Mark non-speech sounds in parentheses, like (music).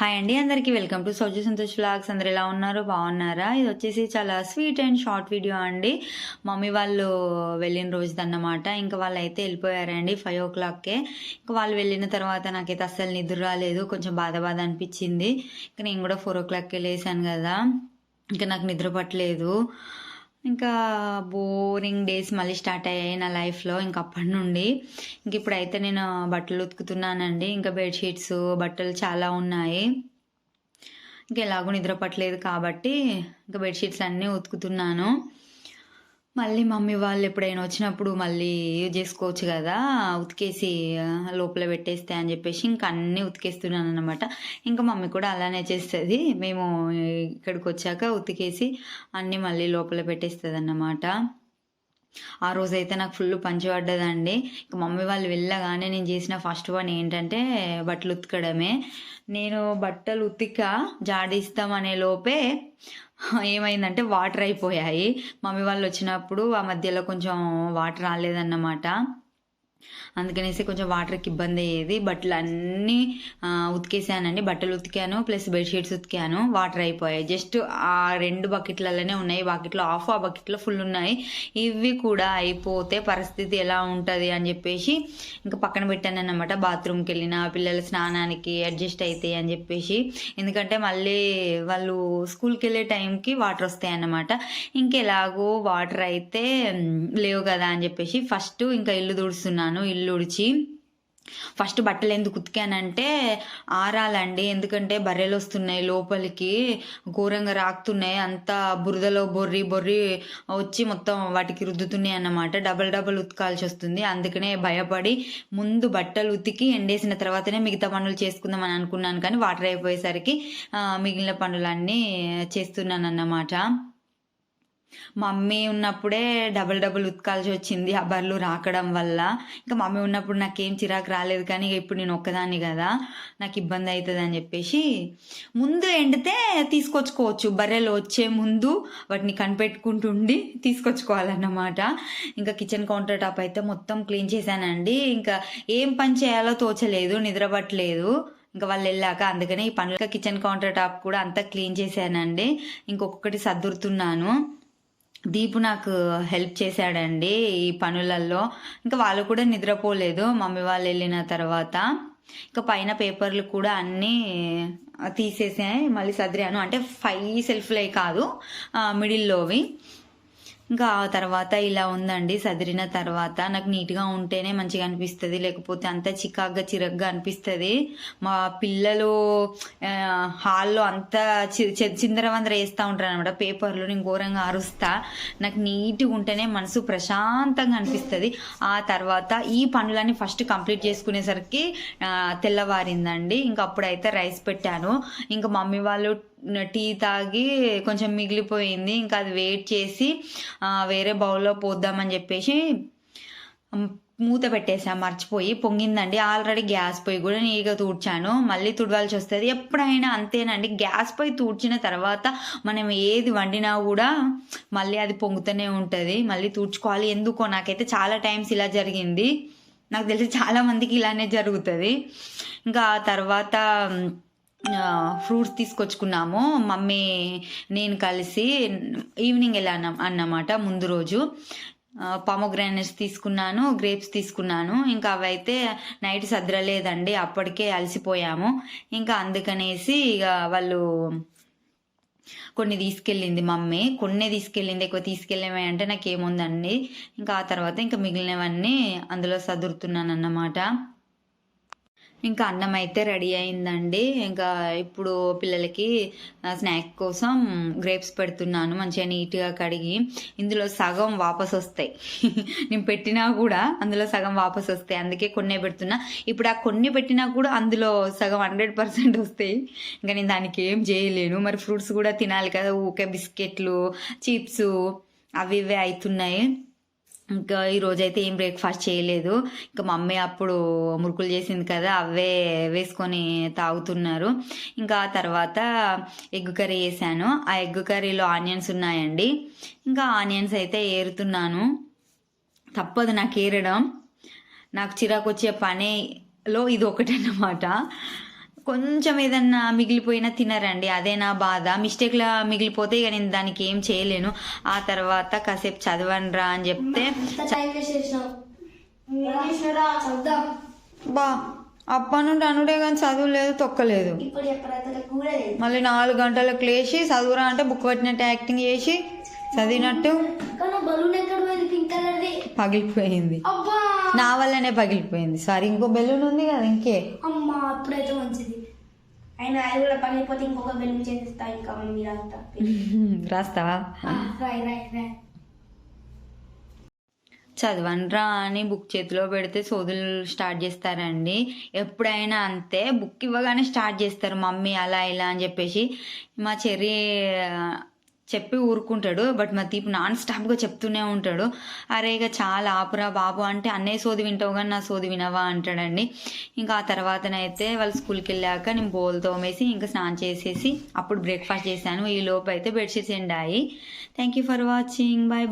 Hi అండి అందరికీ welcome to సౌజీ సంతోష్ బ్లాగ్స్ అందరు ఎలా ఉన్నారు? బాగున్నారా? ఇది వచ్చేసి చాలా స్వీట్ అండ్ షార్ట్ వీడియో అండి. మమ్మీ వాళ్ళు వెళ్ళిన రోజుదన్నమాట. ఇంకా వాళ్ళు అయితే వెళ్ళిపోయారండి ఫైవ్ ఓ క్లాక్కే ఇంకా వాళ్ళు వెళ్ళిన తర్వాత నాకైతే అస్సలు నిద్ర రాలేదు. కొంచెం బాధ బాధ అనిపించింది. ఇంకా నేను కూడా ఫోర్ ఓ క్లాక్కి లేసాను కదా. ఇంకా నాకు నిద్ర పట్టలేదు. ఇంకా బోరింగ్ డేస్ మళ్ళీ స్టార్ట్ అయ్యాయి నా లైఫ్లో ఇంకా అప్పటి నుండి. ఇంక ఇప్పుడైతే నేను బట్టలు ఉతుకుతున్నానండి. ఇంకా బెడ్షీట్స్ బట్టలు చాలా ఉన్నాయి. ఇంకా ఎలాగో నిద్ర పట్టలేదు కాబట్టి ఇంకా బెడ్షీట్స్ అన్నీ ఉతుకుతున్నాను. మళ్ళీ మమ్మీ వాళ్ళు ఎప్పుడైనా వచ్చినప్పుడు మళ్ళీ యూజ్ చేసుకోవచ్చు కదా ఉతికేసి లోపల పెట్టేస్తే అని చెప్పేసి ఇంకా అన్నీ ఉతికేస్తున్నాను అనమాట ఇంకా మమ్మీ కూడా అలానే చేస్తుంది. మేము ఇక్కడికి వచ్చాక ఉతికేసి అన్నీ మళ్ళీ లోపల పెట్టేస్తుంది అన్నమాట ఆ రోజైతే నాకు ఫుల్ పంచి పడ్డదండి. ఇక మమ్మీ వాళ్ళు వెళ్ళగానే నేను చేసిన ఫస్ట్ వన్ ఏంటంటే బట్టలు ఉతకడమే. నేను బట్టలు ఉతిక జాడిస్తామనే లోపే ఏమైందంటే వాటర్ అయిపోయాయి. మమ్మీ వాళ్ళు వచ్చినప్పుడు ఆ మధ్యలో కొంచెం వాటర్ రాలేదన్నమాట. అందుకనేసి కొంచెం వాటర్కి ఇబ్బంది అయ్యేది. బట్టలు అన్నీ ఉతికేసానండి. బట్టలు ఉతికాను ప్లస్ బెడ్షీట్స్ ఉతికాను. వాటర్ అయిపోయాయి. జస్ట్ ఆ రెండు బకెట్లలోనే ఉన్నాయి. బకెట్లో ఆఫ్ ఆ బకెట్లో ఫుల్ ఉన్నాయి. ఇవి కూడా అయిపోతే పరిస్థితి ఎలా ఉంటుంది అని చెప్పేసి ఇంకా పక్కన పెట్టాను అనమాట బాత్రూమ్కి వెళ్ళిన పిల్లల స్నానానికి అడ్జస్ట్ అవుతాయి అని చెప్పేసి. ఎందుకంటే మళ్ళీ వాళ్ళు స్కూల్కి వెళ్ళే టైంకి వాటర్ వస్తాయి అన్నమాట ఇంకెలాగో వాటర్ అయితే లేవు కదా అని చెప్పేసి ఫస్ట్ ఇంకా ఇల్లు తుడుస్తున్నాను ఇల్లు ఉడిచి. ఫస్ట్ బట్టలు ఎందుకు ఉతికానంటే ఆరాలండి. ఎందుకంటే బర్రెలు వస్తున్నాయి లోపలికి ఘోరంగా రాకుతున్నాయి. అంతా బురదలో బొర్రి బొర్రి వచ్చి మొత్తం వాటికి రుద్దుతున్నాయి అన్నమాట. డబల్ డబల్ ఉతకాల్సి వస్తుంది. అందుకనే భయపడి ముందు బట్టలు ఉతికి ఎండేసిన తర్వాతనే మిగతా పనులు చేసుకుందామని అనుకున్నాను. కానీ వాటర్ అయిపోయేసరికి మిగిలిన పనులన్నీ చేస్తున్నాను అన్నమాట మమ్మీ ఉన్నప్పుడే డబల్ డబుల్ ఉతకాల్సి వచ్చింది ఆ బర్రెలు రాకడం వల్ల. ఇంకా మమ్మీ ఉన్నప్పుడు నాకేం చిరాకు రాలేదు కానీ ఇప్పుడు నేను ఒక్కదాన్ని కదా నాకు ఇబ్బంది అవుతుంది అని చెప్పేసి ముందు ఎండితే తీసుకొచ్చుకోవచ్చు. బర్రెలు వచ్చే ముందు వాటిని కనిపెట్టుకుంటుండి తీసుకొచ్చుకోవాలన్నమాట. ఇంకా కిచెన్ కౌంటర్ టాప్ అయితే మొత్తం క్లీన్ చేశానండి. ఇంకా ఏం పని చేయాలో తోచలేదు నిద్రపట్టలేదు. ఇంకా వాళ్ళు వెళ్ళాక అందుకనే ఈ పనుల. కిచెన్ కౌంటర్ టాప్ కూడా అంతా క్లీన్ చేశానండి. ఇంకొకటి సర్దురుతున్నాను దీపు నాకు హెల్ప్ చేశాడండి ఈ పనులలో ఇంకా వాళ్ళు కూడా నిద్రపోలేదు. మమ్మీ వాళ్ళు వెళ్ళిన తర్వాత ఇంకా పైన పేపర్లు కూడా అన్నీ తీసేసాయి. మళ్ళీ సదిరాను. అంటే ఫైవ్ సెల్ఫ్లే కాదు మిడిల్లోవి. ఇంకా ఆ తర్వాత ఇలా ఉందండి సదిరిన తర్వాత. నాకు నీట్గా ఉంటేనే మంచిగా అనిపిస్తుంది లేకపోతే అంత చికాగ్గా చిరగ్గా అనిపిస్తుంది. మా పిల్లలు హాల్లో అంతా చి- చిందరవందర వేస్తూ ఉంటారు అనమాట పేపర్లు నేను ఘోరంగా అరుస్తా నాకు నీట్గా ఉంటేనే మనసు ప్రశాంతంగా అనిపిస్తుంది. ఆ తర్వాత ఈ పనులన్నీ ఫస్ట్ కంప్లీట్ చేసుకునేసరికి తెల్లవారిందండి. ఇంకా అప్పుడైతే రైస్ పెట్టాను. ఇంకా మమ్మీ వాళ్ళు టీ తాగి కొంచెం మిగిలిపోయింది. ఇంకా అది వెయిట్ చేసి వేరే బౌల్లో పోద్దామని చెప్పేసి మూత పెట్టేసా మర్చిపోయి. పొంగిందండి. ఆల్రెడీ గ్యాస్ పొయ్యి కూడా నీట్గా తూడ్చాను. మళ్ళీ తుడవాల్సి వస్తుంది. ఎప్పుడైనా అంతేనండి. గ్యాస్ పొయ్యి తూడ్చిన తర్వాత మనం ఏది వండినా కూడా మళ్ళీ అది పొంగుతూనే ఉంటుంది. మళ్ళీ తూడ్చుకోవాలి. ఎందుకో నాకైతే చాలా టైమ్స్ ఇలా జరిగింది. నాకు తెలిసి చాలా మందికి ఇలానే జరుగుతుంది. ఇంకా తర్వాత ఫ్రూట్స్ తీసుకొచ్చుకున్నాము. మమ్మీ నేను కలిసి ఈవినింగ్ వెళ్ళాను అన్నమాట ముందు రోజు. పామోగ్రానైట్స్ తీసుకున్నాను గ్రేప్స్ తీసుకున్నాను. ఇంకా అవైతే నైట్ సద్రలేదండి అప్పటికే అలసిపోయాము. ఇంకా అందుకనేసి ఇక వాళ్ళు కొన్ని తీసుకెళ్ళింది మమ్మీ. కొన్ని తీసుకెళ్ళింది ఎక్కువ తీసుకెళ్ళేవి అంటే నాకు ఏముందండి ఇంకా ఆ తర్వాత ఇంకా మిగిలినవన్నీ అందులో సదురుతున్నాను అన్నమాట ఇంకా అన్నం అయితే రెడీ అయిందండి. ఇంకా ఇప్పుడు పిల్లలకి స్నాక్ కోసం గ్రేప్స్ పెడుతున్నాను. మంచిగా నీట్గా కడిగి ఇందులో సగం వాపస్ వస్తాయి. (laughs) నేను పెట్టినా కూడా అందులో సగం వాపస్ వస్తాయి. అందుకే కొన్నే పెడుతున్నా. ఇప్పుడు ఆ కొన్ని పెట్టినా కూడా అందులో సగం హండ్రెడ్ పర్సెంట్ వస్తాయి. ఇంకా నేను దానికి ఏం చేయలేను. మరి ఫ్రూట్స్ కూడా తినాలి కదా. ఊకే బిస్కెట్లు చిప్స్ అవి ఇవే అవుతున్నాయి. ఇంకా ఈ రోజైతే ఏం బ్రేక్ఫాస్ట్ చేయలేదు. ఇంకా మమ్మీ అప్పుడు మురుకులు చేసింది కదా అవే వేసుకొని తాగుతున్నారు. ఇంకా తర్వాత ఎగ్ కర్రీ వేసాను ఆ ఎగ్ కర్రీలో ఆనియన్స్ ఉన్నాయండి. ఇంకా ఆనియన్స్ అయితే ఏరుతున్నాను. తప్పదు నాకు ఏరడం. నాకు చిరాకు వచ్చే పనిలో ఇది ఒకటన్నమాట. కొంచెం ఏదన్నా మిగిలిపోయినా తినరండి. అదే నా బాధ. మిస్టేక్లా మిగిలిపోతే ఇక నేను దానికి ఏం చేయలేను. ఆ తర్వాత కాసేపు చదవండిరా అని చెప్తే బా అప్ప నుండి అనుడే కానీ చదువు లేదు తొక్కలేదు. మళ్ళీ నాలుగు గంటలకు లేచి చదువురా అంటే బుక్ పట్టినట్టు యాక్టింగ్ చేసి చదివినట్టు పగిలిపోయింది. నా వల్లనే పగిలిపోయింది. సారీ ఇంకో బెలూన్ ఉంది కదా ఇంకే. అమ్మా అప్పుడైతే మంచిది. అయినా అది కూడా పని అయిపోతే ఇంకొక బెలూన్ చేసేస్తా ఇంకా మమ్మీ రాస్తా (laughs) రాస్తావా? రాయ్ రాయ్ రాయ్. చదవండిరా అని బుక్ చేతిలో పెడితే సోదులు స్టార్ట్ చేస్తారండి. ఎప్పుడైనా అంతే బుక్ ఇవ్వగానే స్టార్ట్ చేస్తారు మమ్మీ అలా ఇలా అని చెప్పేసి. మా చెర్రీ చెప్పి ఊరుకుంటాడు. బట్ మా తీపి నాన్ స్టాప్గా చెప్తూనే ఉంటాడు. అరే ఇక చాలా ఆపురా బాబు అంటే అన్నయ్య సోది వింటావు కానీ నా సోది వినవా? అంటాడండి. ఇంకా ఆ తర్వాతనైతే వాళ్ళు స్కూల్కి వెళ్ళాక నేను బోల్ తోమేసి ఇంకా స్నానం చేసేసి అప్పుడు బ్రేక్ఫాస్ట్ చేశాను. ఈ లోపు అయితే bedsheets ఎండాయి. Thank you for watching. Bye bye